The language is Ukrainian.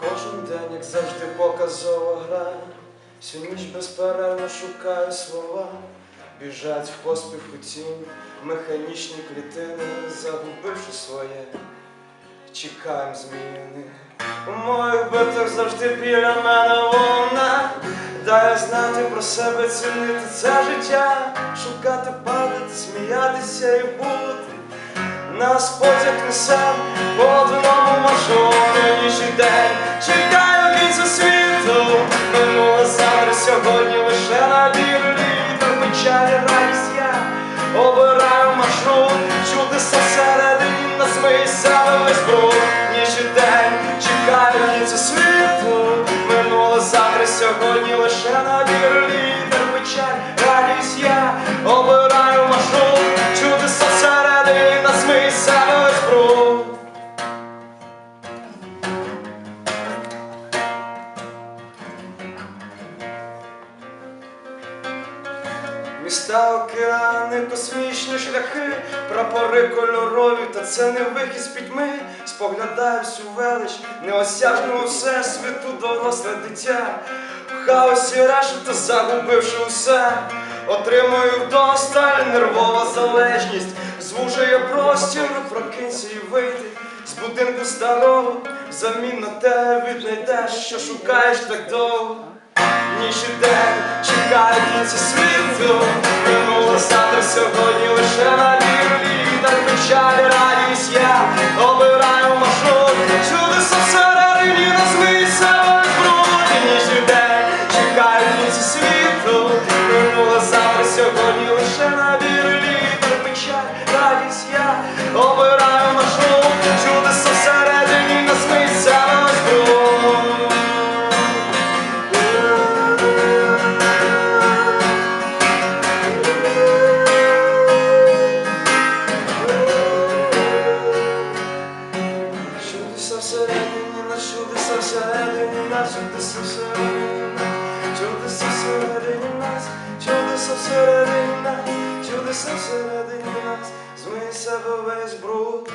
Кожен день, як завжди, показова гра. Всю ніч безперервно шукаю слова, біжать в поспіх у тінь, механічні клітини, загубивши своє, чекаєм зміни. У моїх битах завжди біля мене вона. Дай знати про себе, цінити це життя, шукати, падати, сміятися і бути. Нас потяг несе по одному маршруту ніч і день Чекаю кінця світу Минуле завтра сьогодні лише набір літер Печалі радість я. Обираю маршрут Чудеса всередині нас себе весь бруд. Ніч і день чекаю кінця світу Минуле завтра сьогодні лише набір літер Печаль, Міста, океани, космічні шляхи, прапори кольорові, та це не вихід з пітьми. Споглядаю всю велич, неосяжного всесвіту, доросле дитя. В хаосі решта, загубивши усе, отримую вдосталь нервова залежність, звужує простір, прокинься і вийди з будинку старого, взамін на те віднайдеш, що шукаєш так довго. Ніч і день чекає кінця світу Минуло стати сьогодні лише на літер Печалі радість я обираю маршрут. Чудеса всередині назви себе в Ніч Ніж день чекає кінця світу всередині нас, чудеса всередині нас, чудеса всередині нас, чудеса всередині нас, чудеса всередині нас, чудеса всередині нас, змий з себе весь бруд.